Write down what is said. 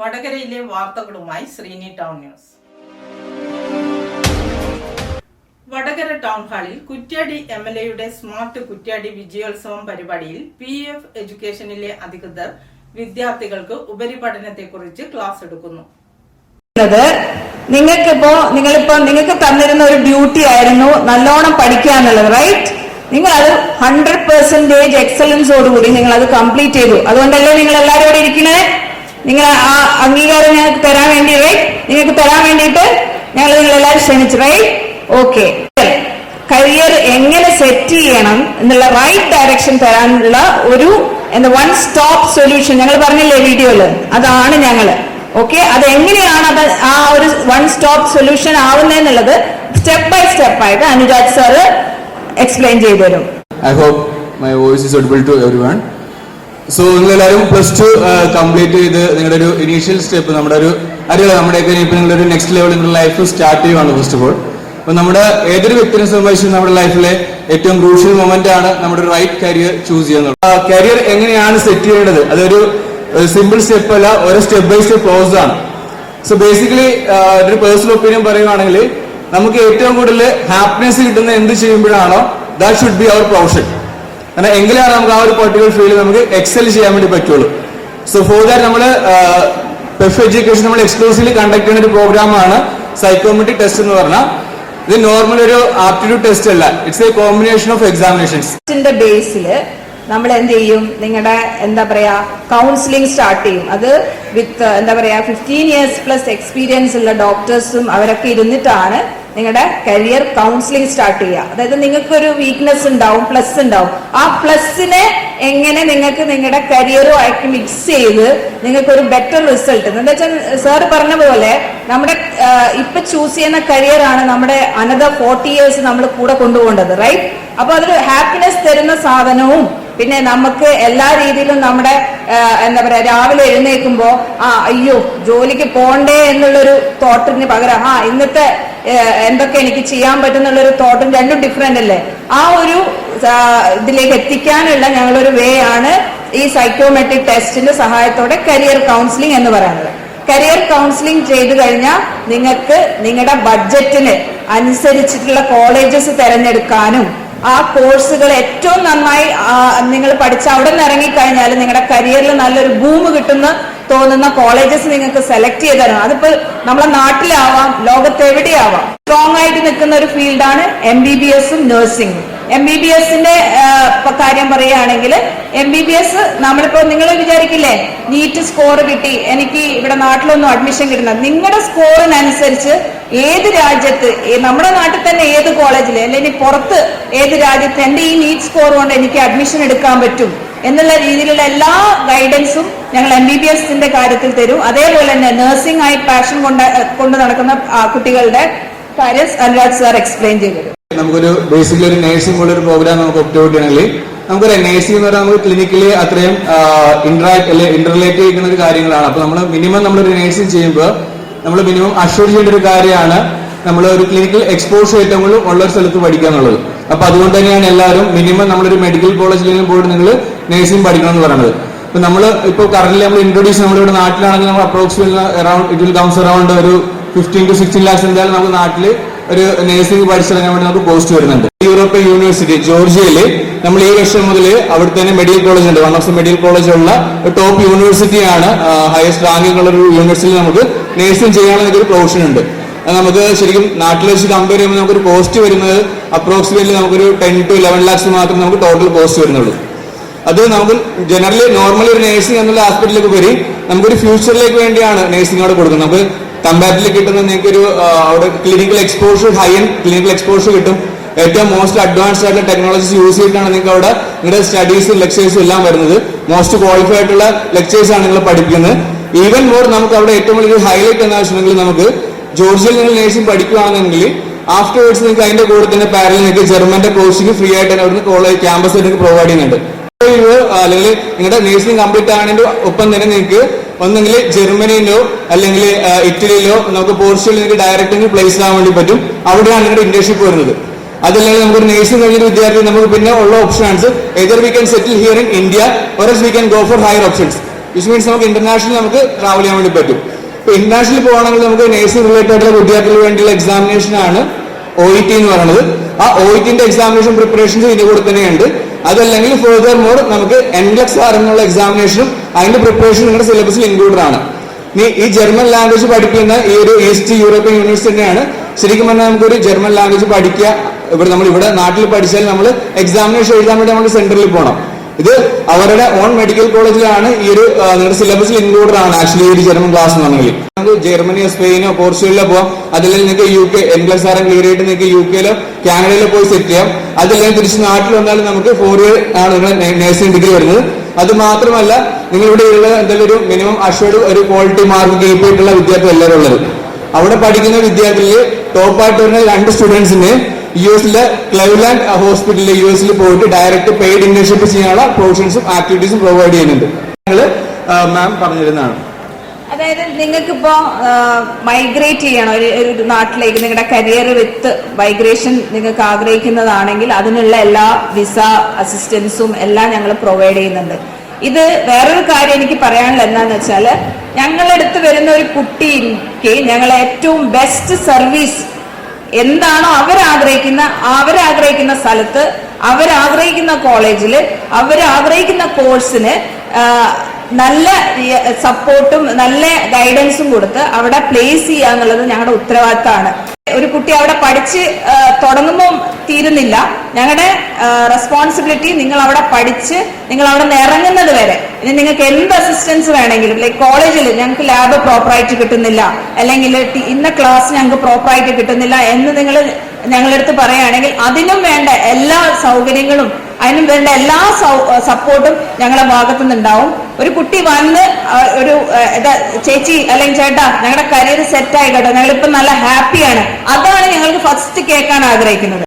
വടകരയിലെ വാർത്തകളുമായി Sreeni town news. Vadakara town ഹാളിൽ കുറ്റ്യാടി എം എൽ എയുടെ സ്മാർട്ട് കുറ്റ്യാടി വിജയോത്സവം പരിപാടിയിൽ പി എഫ് എഡ്യൂക്കേഷനിലെ അധികൃതർ വിദ്യാർത്ഥികൾക്ക് ഉപരിപഠനത്തെക്കുറിച്ച് ക്ലാസ് എടുക്കുന്നു. നിങ്ങൾക്കിപ്പോ നിങ്ങളിപ്പോ നിങ്ങൾക്ക് തന്നിരുന്ന ഒരു ഡ്യൂട്ടി ആയിരുന്നു നല്ലോണം പഠിക്കുക എന്നുള്ളത് റൈറ്റ് നിങ്ങൾ അത് ഹൺഡ്രഡ് പെർസെന്റേജ് എക്സലൻസോടുകൂടി നിങ്ങൾ അത് കംപ്ലീറ്റ് ചെയ്തു. അതുകൊണ്ടല്ലേ നിങ്ങൾ എല്ലാവരും ഇവിടെ ഇരിക്കണേ? നിങ്ങൾ ആ അംഗീകാരം ഞങ്ങൾക്ക് തരാൻ വേണ്ടി റൈറ്റ് നിങ്ങൾക്ക് തരാൻ വേണ്ടിയിട്ട് ഞങ്ങൾ നിങ്ങൾ എല്ലാവരും ക്ഷണിച്ചു റൈറ്റ് ഓക്കെ കരിയർ എങ്ങനെ സെറ്റ് ചെയ്യണം എന്നുള്ള റൈറ്റ് ഡയറക്ഷൻ തരാനുള്ള ഒരു എന്താ വൺ സ്റ്റോപ്പ് സൊല്യൂഷൻ ഞങ്ങൾ പറഞ്ഞില്ലേ വീഡിയോയിൽ അതാണ് ഞങ്ങൾ. ഓക്കെ അത് എങ്ങനെയാണ് അത് ആ ഒരു വൺ സ്റ്റോപ്പ് സൊല്യൂഷൻ ആവുന്നതെന്നുള്ളത് സ്റ്റെപ്പ് ബൈ സ്റ്റെപ്പ് ആയിട്ട് അനുരാജ് സാറ് എക്സ്പ്ലെയിൻ ചെയ്തു തരും I hope my voice is audible to everyone. So നിങ്ങൾ എല്ലാവരും പ്ലസ് ടു കംപ്ലീറ്റ് ചെയ്ത് നിങ്ങളുടെ ഒരു ഇനീഷ്യൽ സ്റ്റെപ്പ് നമ്മുടെ ഒരു അറിയാം നമ്മുടെയൊക്കെ നിങ്ങളുടെ ഒരു നെക്സ്റ്റ് ലെവൽ നിങ്ങളുടെ ലൈഫ് സ്റ്റാർട്ട് ചെയ്യുവാണ് ഫസ്റ്റ് ഓഫ് ഓൾ അപ്പൊ നമ്മുടെ ഏതൊരു വ്യക്തിനെ സംബന്ധിച്ച് നമ്മുടെ ലൈഫിലെ ഏറ്റവും ക്രൂഷ്യൽ മൊമെന്റ് ആണ് നമ്മുടെ റൈറ്റ് കരിയർ ചൂസ് ചെയ്യുന്നത് കരിയർ എങ്ങനെയാണ് സെറ്റ് ചെയ്യേണ്ടത്? അതൊരു സിമ്പിൾ സ്റ്റെപ്പ് അല്ല ഓരോ സ്റ്റെപ്പ് ബൈ സ്റ്റെപ്പ് പ്രോസസ് ആണ്. സോ ബേസിക്കലി ഒരു പേഴ്സണൽ ഒപ്പീനിയൻ പറയുകയാണെങ്കിൽ നമുക്ക് ഏറ്റവും കൂടുതൽ ഹാപ്പിനെസ് കിട്ടുന്ന എന്ത് ചെയ്യുമ്പോഴാണോ that should be our profession കാരണം എങ്കിലാണ് നമുക്ക് ആ ഒരു പെർട്ടിക്കുലർ ഫീൽഡ് നമുക്ക് എക്സൽ ചെയ്യാൻ വേണ്ടി പറ്റുള്ളൂ. സോ ഫോർ ദാറ്റ് നമ്മൾ പെഫ് എഡ്യൂക്കേഷൻ നമ്മൾ എക്സ്ക്ലൂസീവ്ലി കണ്ടക്ട് ചെയ്യുന്ന ഒരു പ്രോഗ്രാമാണ് സൈക്കോമെട്രിക് ടെസ്റ്റ് എന്ന് പറഞ്ഞാൽ ഇത് നോർമൽ ഒരു ആപ്റ്റിറ്റ്യൂഡ് ടെസ്റ്റ് അല്ല. It's a combination of examinations ബേസിൽ നമ്മൾ എന്ത് ചെയ്യും നിങ്ങളുടെ എന്താ പറയാ കൗൺസിലിംഗ് സ്റ്റാർട്ട് ചെയ്യും. അത് വിത്ത് എന്താ പറയാ ഫിഫ്റ്റീൻ ഇയേഴ്സ് പ്ലസ് എക്സ്പീരിയൻസ് ഉള്ള ഡോക്ടേഴ്സും അവരൊക്കെ ഇരുന്നിട്ടാണ് നിങ്ങളുടെ കരിയർ കൗൺസിലിംഗ് സ്റ്റാർട്ട് ചെയ്യുക. അതായത് നിങ്ങൾക്ക് ഒരു വീക്ക്നെസ് ഉണ്ടാവും പ്ലസ് ഉണ്ടാവും. ആ പ്ലസിനെ എങ്ങനെ നിങ്ങൾക്ക് നിങ്ങളുടെ കരിയറുമായിട്ട് മിക്സ് ചെയ്ത് നിങ്ങൾക്ക് ഒരു ബെറ്റർ റിസൾട്ട് എന്താ വെച്ചാൽ സാർ പറഞ്ഞ പോലെ നമ്മുടെ ഇപ്പൊ ചൂസ് ചെയ്യുന്ന കരിയർ ആണ് നമ്മുടെ അനദർ ഫോർട്ടി ഇയേഴ്സ് നമ്മൾ കൂടെ കൊണ്ടുപോകേണ്ടത് റൈറ്റ് അപ്പൊ അതൊരു ഹാപ്പിനെസ് തരുന്ന സാധനവും പിന്നെ നമുക്ക് എല്ലാ രീതിയിലും നമ്മുടെ എന്താ പറയാ രാവിലെ എഴുന്നേൽക്കുമ്പോ ആ അയ്യോ ജോലിക്ക് പോണ്ടേ എന്നുള്ളൊരു തോട്ടിന് പകരം ആ ഇന്നത്തെ എന്തൊക്കെ എനിക്ക് ചെയ്യാൻ പറ്റുന്നുള്ളൊരു തോട്ടും രണ്ടും ഡിഫറെന്റ് അല്ലേ? ആ ഒരു ഇതിലേക്ക് എത്തിക്കാനുള്ള ഞങ്ങളൊരു വേ ആണ് ഈ സൈക്കോമെട്രിക് ടെസ്റ്റിന്റെ സഹായത്തോടെ കരിയർ കൗൺസിലിംഗ് എന്ന് പറയുന്നത്. കരിയർ കൗൺസിലിംഗ് ചെയ്തു കഴിഞ്ഞാൽ നിങ്ങൾക്ക് നിങ്ങളുടെ ബഡ്ജറ്റിന് അനുസരിച്ചിട്ടുള്ള കോളേജസ് തിരഞ്ഞെടുക്കാനും ആ കോഴ്സുകൾ ഏറ്റവും നന്നായി നിങ്ങൾ പഠിച്ച അവിടെ നിന്ന് ഇറങ്ങിക്കഴിഞ്ഞാൽ നിങ്ങളുടെ കരിയറിൽ നല്ലൊരു ഭൂമ് കിട്ടുന്ന തോന്നുന്ന കോളേജസ് നിങ്ങൾക്ക് സെലക്ട് ചെയ്ത് തരണം. അതിപ്പോ നമ്മളെ നാട്ടിലാവാം ലോകത്ത് എവിടെയാവാം സ്ട്രോങ് ആയിട്ട് നിൽക്കുന്ന ഒരു ഫീൽഡാണ് എം ബി ബി എസും നഴ്സിംഗും എം ബി ബി എസിന്റെ കാര്യം പറയുകയാണെങ്കിൽ എം ബി ബി എസ് നമ്മളിപ്പോ നിങ്ങൾ വിചാരിക്കില്ലേ നീറ്റ് സ്കോർ കിട്ടി എനിക്ക് ഇവിടെ നാട്ടിലൊന്നും അഡ്മിഷൻ കിട്ടുന്ന നിങ്ങളുടെ സ്കോറിനനുസരിച്ച് ഏത് രാജ്യത്ത് നമ്മുടെ നാട്ടിൽ തന്നെ ഏത് കോളേജിൽ അല്ലെങ്കിൽ പുറത്ത് ഏത് രാജ്യത്ത് എന്റെ ഈ നീറ്റ് സ്കോർ കൊണ്ട് എനിക്ക് അഡ്മിഷൻ എടുക്കാൻ പറ്റും എന്നുള്ള രീതിയിലുള്ള എല്ലാ ഗൈഡൻസും ഞങ്ങൾ എം ബി ബി എസിന്റെ കാര്യത്തിൽ തരും. അതേപോലെ തന്നെ നഴ്സിംഗ് ആയി പാഷൻ കൊണ്ട് കൊണ്ട് നടക്കുന്ന കുട്ടികളുടെ കാര്യം അനുരാജ് സാർ എക്സ്പ്ലെയിൻ ചെയ്തു നമുക്കൊരു ബേസിക്കലി ഒരു നേഴ്സിംഗ് ഉള്ള ഒരു പ്രോഗ്രാം നമുക്ക് ഒപ്റ്റോട്ട് ചെയ്യണമെങ്കിൽ നമുക്കൊരു നേഴ്സിംഗ് എന്ന് പറഞ്ഞാൽ നമുക്ക് ക്ലിനിക്കലി അത്രയും ഇന്ററാക്ട് അല്ലെ ഇന്റർലേറ്റ് ചെയ്യുന്ന ഒരു കാര്യങ്ങളാണ്. അപ്പൊ നമ്മൾ മിനിമം നമ്മളൊരു നേഴ്സിംഗ് ചെയ്യുമ്പോൾ നമ്മൾ മിനിമം അഷ്യൂർ ചെയ്യേണ്ട ഒരു കാര്യമാണ് നമ്മൾ ഒരു ക്ലിനിക്കൽ എക്സ്പോഷർ ഏറ്റവും കൂടുതൽ ഉള്ള ഒരു സ്ഥലത്ത് പഠിക്കുക എന്നുള്ളത്. അപ്പൊ അതുകൊണ്ട് തന്നെയാണ് എല്ലാവരും മിനിമം നമ്മളൊരു മെഡിക്കൽ കോളേജിലെങ്കിലും പോയിട്ട് നിങ്ങൾ നേഴ്സിംഗ് പഠിക്കണം എന്ന് പറയുന്നത്. ഇപ്പൊ നമ്മൾ ഇപ്പോൾ കറന്റ് നമ്മൾ ഇൻട്രൊഡ്യൂസ് നമ്മളിവിടെ നാട്ടിലാണെങ്കിൽ നമ്മൾ approximate around it will comes around ഒരു ഫിഫ്റ്റീൻ ടു സിക്സ്റ്റീൻ ലാക്സ് എന്തായാലും നമുക്ക് നാട്ടിൽ ഒരു നേഴ്സിംഗ് പഠിച്ചിറങ്ങാൻ വേണ്ടി നമുക്ക് പോസ്റ്റ് വരുന്നുണ്ട്. യൂറോപ്യൻ യൂണിവേഴ്സിറ്റി ജോർജിയയിൽ നമ്മൾ ഈ വർഷം മുതൽ അവിടെ തന്നെ മെഡിക്കൽ കോളേജ് ഉണ്ട്. One of the medical college കോളേജുള്ള top യൂണിവേഴ്സിറ്റിയാണ് ഹയസ്റ്റ് റാങ്കിങ് ഉള്ള ഒരു യൂണിവേഴ്സിറ്റി നമുക്ക് നേഴ്സിംഗ് ചെയ്യാനുള്ള ഒരു പ്രൊഫഷൻ ഉണ്ട്. നമുക്ക് ശരിക്കും നാട്ടിൽ വെച്ച് കമ്പയർ ചെയ്യുമ്പോൾ നമുക്കൊരു പോസ്റ്റ് വരുന്നത് അപ്രോക്സിമേറ്റ്ലി നമുക്കൊരു ടെൻ ടു ഇലവൻ ലാക്സ് മാത്രം നമുക്ക് ടോട്ടൽ പോസ്റ്റ് വരുന്നുള്ളൂ. അത് നമുക്ക് ജനറലി നോർമലി ഒരു നേഴ്സിംഗ് എന്നുള്ള ആസ്പെക്റ്റിലേക്ക് വരി നമുക്കൊരു ഫ്യൂച്ചറിലേക്ക് വേണ്ടിയാണ് നേഴ്സിംഗ് അവിടെ കൊടുക്കുന്നത്. നമുക്ക് കമ്പാരിറ്റീവ്ലി കിട്ടുന്ന നിങ്ങൾക്ക് ഒരു അവിടെ clinical exposure high end clinical exposure കിട്ടും. ഏറ്റവും മോസ്റ്റ് അഡ്വാൻസ്ഡ് ആയിട്ടുള്ള ടെക്നോളജീസ് യൂസ് ചെയ്തിട്ടാണ് നിങ്ങൾക്ക് അവിടെ നിങ്ങളുടെ സ്റ്റഡീസും ലെക്ചേഴ്സും എല്ലാം വരുന്നത്. മോസ്റ്റ് ക്വാളിഫൈഡ് ആയിട്ടുള്ള ലെക്ചേഴ്സ് ആണ് നിങ്ങൾ പഠിക്കുന്നത് ഈവൻ മോർ നമുക്ക് അവിടെ ഏറ്റവും വലിയ ഹൈലൈറ്റ് എന്ന് വെച്ചിട്ടുണ്ടെങ്കിൽ നമുക്ക് ജോർജിയയിൽ നിങ്ങൾ നേഴ്സിംഗ് പഠിക്കുകയാണെന്നുണ്ടെങ്കിൽ ആഫ്റ്റർവേഡ്സ് നിങ്ങൾക്ക് അതിന്റെ കൂടെ തന്നെ പാരൽ നിങ്ങൾക്ക് ജർമ്മന്റെ കോഴ്സിംഗ് ഫ്രീ ആയിട്ട് തന്നെ അവിടുന്ന് കോളേജ് ക്യാമ്പസ് നിങ്ങൾക്ക് പ്രൊവൈഡ് ചെയ്യുന്നുണ്ട്. അല്ലെങ്കിൽ നിങ്ങളുടെ നേഴ്സിംഗ് കംപ്ലീറ്റ് ആണെങ്കിൽ ഒപ്പം തന്നെ നിങ്ങൾക്ക് ഒന്നെങ്കിൽ ജർമ്മനിയിലോ അല്ലെങ്കിൽ ഇറ്റലിയിലോ നമുക്ക് പോർച്ചുഗലിൽ നിങ്ങൾക്ക് ഡയറക്റ്റ് പ്ലേസ് ആവാൻ വേണ്ടി പറ്റും. അവിടെയാണ് നിങ്ങളുടെ ഇന്റേൺഷിപ്പ് വരുന്നത്. അതല്ലെങ്കിൽ നമുക്കൊരു നേഴ്സിംഗ് കഴിഞ്ഞ വിദ്യാർത്ഥി നമുക്ക് പിന്നെ ഉള്ള options either we can settle here in India or we can go for higher options which means നമുക്ക് ഇന്റർനാഷണൽ നമുക്ക് ട്രാവൽ ചെയ്യാൻ വേണ്ടി പറ്റും. ഇപ്പൊ ഇന്റർനാഷണൽ പോകണമെങ്കിൽ നമുക്ക് നേഴ്സിംഗ് റിലേറ്റഡ് ആയിട്ടുള്ള വിദ്യാർത്ഥികൾ വേണ്ടിയുള്ള എക്സാമിനേഷൻ ആണ് ഒ ഇ ടി എന്ന് പറയുന്നത്. ആ ഒ ഇ ടിന്റെ എക്സാമിനേഷൻ പ്രിപ്പറേഷൻസ് ഇതിന്റെ കൂടെ തന്നെയുണ്ട്. അതല്ലെങ്കിൽ ഫെർദർ മോർ നമുക്ക് എൻലെക്സ് ആർ എന്നുള്ള എക്സാമിനേഷനും അതിന്റെ പ്രിപ്പറേഷൻ നിങ്ങളുടെ സിലബസിൽ ഇൻക്ലൂഡഡ് ആണ്. നീ ഈ ജർമ്മൻ ലാംഗ്വേജ് പഠിക്കുന്ന ഈ ഒരു ഈസ്റ്റ് യൂറോപ്യൻ യൂണിവേഴ്സിറ്റി തന്നെയാണ്. ശരിക്കും പറഞ്ഞാൽ നമുക്കൊരു ജർമ്മൻ ലാംഗ്വേജ് പഠിക്കുക ഇവിടെ നമ്മൾ ഇവിടെ നാട്ടിൽ പഠിച്ചാൽ നമ്മൾ എക്സാമിനേഷൻ എഴുതാൻ വേണ്ടി നമ്മൾ സെന്ററിൽ പോകണം ഇത് അവരുടെ ഓൺ മെഡിക്കൽ കോളേജിലാണ് ഈ ഒരു നിങ്ങളുടെ സിലബസിൽ ഇൻക്ലൂഡഡ് ആണ് ആക്ച്വലി ഈ ഒരു ജർമ്മൻ ക്ലാസ് എന്നുണ്ടെങ്കിൽ നമുക്ക് ജർമ്മനിയോ സ്പെയിനോ പോർച്ചുഗലിലോ പോവാം. അതല്ലെങ്കിൽ നിങ്ങൾക്ക് യു കെ എൻ പ്ലസ് ആറും ക്ലിയർ ആയിട്ട് നിങ്ങൾക്ക് യു കെയിലോ കാനഡയിലോ പോയി സെറ്റ് ചെയ്യാം. അതല്ലെങ്കിൽ തിരിച്ച് നാട്ടിൽ വന്നാലും നമുക്ക് ഫോർ ഇയർ ആണ് നിങ്ങളുടെ നേഴ്സിംഗ് ഡിഗ്രി വരുന്നത്. അത് മാത്രമല്ല നിങ്ങൾ ഇവിടെ ഉള്ള എന്തെങ്കിലും ഒരു മിനിമം അഷ്വർഡ് ഒരു ക്വാളിറ്റി മാർക്ക് കീപ്പ് ചെയ്തിട്ടുള്ള വിദ്യാർത്ഥി എല്ലാവരും ഉള്ളത്. അവിടെ പഠിക്കുന്ന വിദ്യാർത്ഥികളിൽ ടോപ്പ് ആയിട്ട് വരുന്ന രണ്ട് സ്റ്റുഡൻസിന് യു എസിലെ ക്ലൈവ്ലാൻഡ് ഹോസ്പിറ്റലിൽ യു എസിൽ പോയിട്ട് ഡയറക്റ്റ് പെയ്ഡ് ഇന്റേൺഷിപ്പ് ചെയ്യാനുള്ള പ്രൊവിഷൻസും ആക്ടിവിറ്റീസും പ്രൊവൈഡ് ചെയ്യുന്നുണ്ട്. ഞങ്ങൾ മാം പറഞ്ഞിരുന്നതാണ്. അതായത് നിങ്ങൾക്കിപ്പോ മൈഗ്രേറ്റ് ചെയ്യണം. ഒരു ഒരു നാട്ടിലേക്ക് നിങ്ങളുടെ കരിയർ വിത്ത് മൈഗ്രേഷൻ നിങ്ങൾക്ക് ആഗ്രഹിക്കുന്നതാണെങ്കിൽ അതിനുള്ള എല്ലാ വിസ അസിസ്റ്റൻസും എല്ലാം ഞങ്ങൾ പ്രൊവൈഡ് ചെയ്യുന്നുണ്ട്. ഇത് വേറൊരു കാര്യം എനിക്ക് പറയാനുള്ള എന്താന്ന് വെച്ചാൽ ഞങ്ങളെടുത്ത് വരുന്ന ഒരു കുട്ടിക്ക് ഞങ്ങൾ ഏറ്റവും ബെസ്റ്റ് സർവീസ് എന്താണോ അവരാഗ്രഹിക്കുന്ന അവരാഗ്രഹിക്കുന്ന സ്ഥലത്ത് അവരാഗ്രഹിക്കുന്ന കോളേജിൽ അവരാഗ്രഹിക്കുന്ന കോഴ്സിന് നല്ല സപ്പോർട്ടും നല്ല ഗൈഡൻസും കൊടുത്ത് അവിടെ പ്ലേസ് ചെയ്യുക എന്നുള്ളത് ഞങ്ങളുടെ ഉത്തരവാദിത്തമാണ്. ഒരു കുട്ടി അവിടെ പഠിച്ച് തുടങ്ങുമ്പോൾ തീരുന്നില്ല. ഞങ്ങളുടെ റെസ്പോൺസിബിലിറ്റി നിങ്ങൾ അവിടെ പഠിച്ച് നിങ്ങൾ അവിടെ നിന്ന് ഇറങ്ങുന്നത് വരെ. ഇനി നിങ്ങൾക്ക് എന്ത് അസിസ്റ്റൻസ് വേണമെങ്കിലും ലൈക്ക് കോളേജിൽ ഞങ്ങൾക്ക് ലാബ് പ്രോപ്പറായിട്ട് കിട്ടുന്നില്ല. അല്ലെങ്കിൽ ഇന്ന ക്ലാസ് ഞങ്ങൾക്ക് പ്രോപ്പറായിട്ട് കിട്ടുന്നില്ല എന്ന് നിങ്ങൾ ഞങ്ങളെടുത്ത് പറയുകയാണെങ്കിൽ അതിനും വേണ്ട എല്ലാ സൗകര്യങ്ങളും അതിനും വേണ്ട എല്ലാ സപ്പോർട്ടും ഞങ്ങളുടെ ഭാഗത്തു നിന്നുണ്ടാവും ഒരു കുട്ടി വന്ന് ഒരു ചേച്ചി അല്ലെങ്കിൽ ചേട്ടാ ഞങ്ങളുടെ കരിയർ സെറ്റ് ആയിക്കോട്ടെ. ഞങ്ങളിപ്പോ നല്ല ഹാപ്പിയാണ് അതാണ് ഞങ്ങൾക്ക് ഫസ്റ്റ് കേൾക്കാൻ ആഗ്രഹിക്കുന്നത്.